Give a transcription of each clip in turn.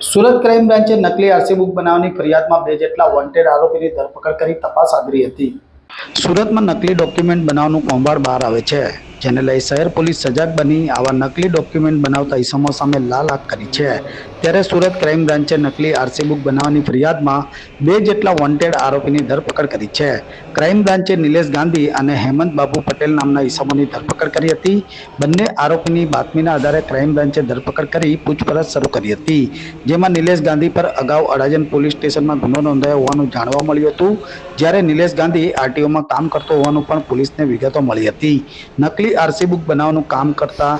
Surat crime બ્રાન્ચે નકલી RC book બનાવવાની ફરિયાદમાં બે જેટલા વોન્ટેડ આરોપીની ધરપકડ કરી તપાસ આદરી હતી. સુરતમાં નકલી ડોક્યુમેન્ટ બનાવવાનું કૌભાંડ બહાર આવે છે. જેને લઈ શહેર પોલીસ સજાગ બની આવા નકલી ડોક્યુમેન્ટ બનાવતા ઇસમો સામે લાલ આંખ કરી છે. ત્યારે સુરત ક્રાઇમ બ્રાન્ચે નકલી આરસી બુક બનાવવાની ફરિયાદમાં બે જેટલા વોન્ટેડ આરોપીની ધરપકડ કરી છે. ક્રાઇમ બ્રાન્ચે નિલેશ ગાંધી અને હેમંત બાબુ પટેલ નામના ઇસમોની ધરપકડ કરી હતી. બંને આરોપીની બાતમીના આધારે ક્રાઇમ બ્રાન્ચે ધરપકડ કરી પૂછપરછ શરૂ કરી હતી. જેમાં નિલેશ ગાંધી પર અગાઉ અડાજણ પોલીસ સ્ટેશનમાં ગુનો નોંધાયો હોવાનું જાણવા મળ્યું હતું. જ્યારે નિલેશ ગાંધી આરટીઓમાં કામ કરતો હોવાનું પણ પોલીસને વિગતો મળી હતી. નકલી આરસી બુક બનાવવાનું કામ કરતા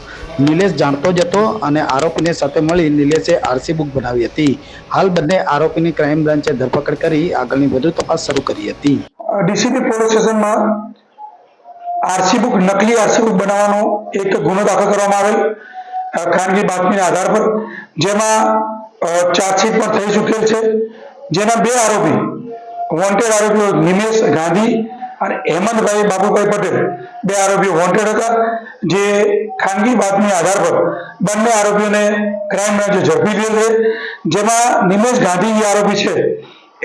નિલેશ જાણતો જ હતો અને આરોપીને સાથે મળી નિલેશે આરસી બુક બનાવી હતી. હાલ બંને આરોપીની ક્રાઇમ બ્રાન્ચે ધરપકડ કરી આગળની વધુ તપાસ શરૂ કરી હતી. ડીસીપી પોલીસ સ્ટેશનમાં આરસી બુક નકલી આરસી બુક બનાવવાનો એક ગુનો દાખલ કરવામાં આવેલ. ખાનગી બાતમીના આધાર પર, જેમાં ચાર્જશીટ પણ થઈ ચૂકેલ છે. જેના બે આરોપી વોન્ટેડ આરોપીઓ નિમેશ ગાંધી અને હેમંતભાઈ બાબુભાઈ પટેલ બે આરોપીઓ વોન્ટેડ હતા, જે ખાનગી બાતમી આધાર પર બંને આરોપીઓને ક્રાઇમ બ્રાન્ચે ઝડપી લીધેલ છે. જેમાં નિમેશ ગાંધી જે આરોપી છે,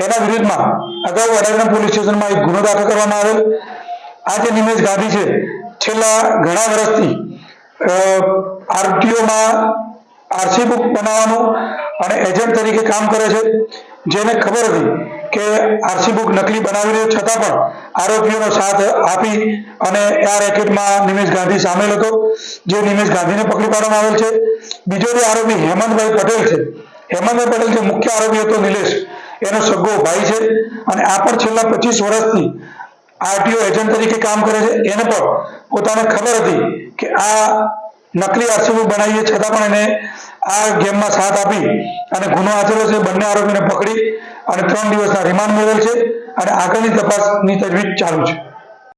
એના વિરુદ્ધમાં અગાઉ અડાજણ પોલીસ સ્ટેશનમાં એક ગુનો દાખલ કરવામાં આવેલ. આ જે નિમેશ ગાંધી છે, છેલ્લા ઘણા વર્ષથી આરટીઓમાં આરસી બુક બનાવવાનું અને એજન્ટ તરીકે કામ કરે છે. જેને ખબર હતી કે આરસી બુક નકલી બનાવી રહ્યો છતાં પણ આરોપીઓનો સાથ આપી અને આ રેકેટમાં નિમેશ ગાંધી સામેલ હતો. જે નિમેશ ગાંધીને પકડી પાડવામાં આવેલ છે. બીજો જે આરોપી હેમંતભાઈ પટેલ છે. હેમંતભાઈ પટેલ જે મુખ્ય આરોપી હતો નિલેશ. એનો સગો ભાઈ છે અને આ પણ છેલ્લા પચીસ વર્ષથી આરટીઓ એજન્ટ તરીકે કામ કરે છે. એને પણ પોતાને ખબર હતી કે આ નકલી આરસીબુક બનાવીએ છતાં પણ એને આ ગેમમાં સાથ આપી અને ગુનો આચર્યો છે. બંને આરોપીને પકડી અને ત્રણ દિવસના રિમાન્ડ મેળવેલ છે અને આગળની તપાસની તજવીજ ચાલુ છે.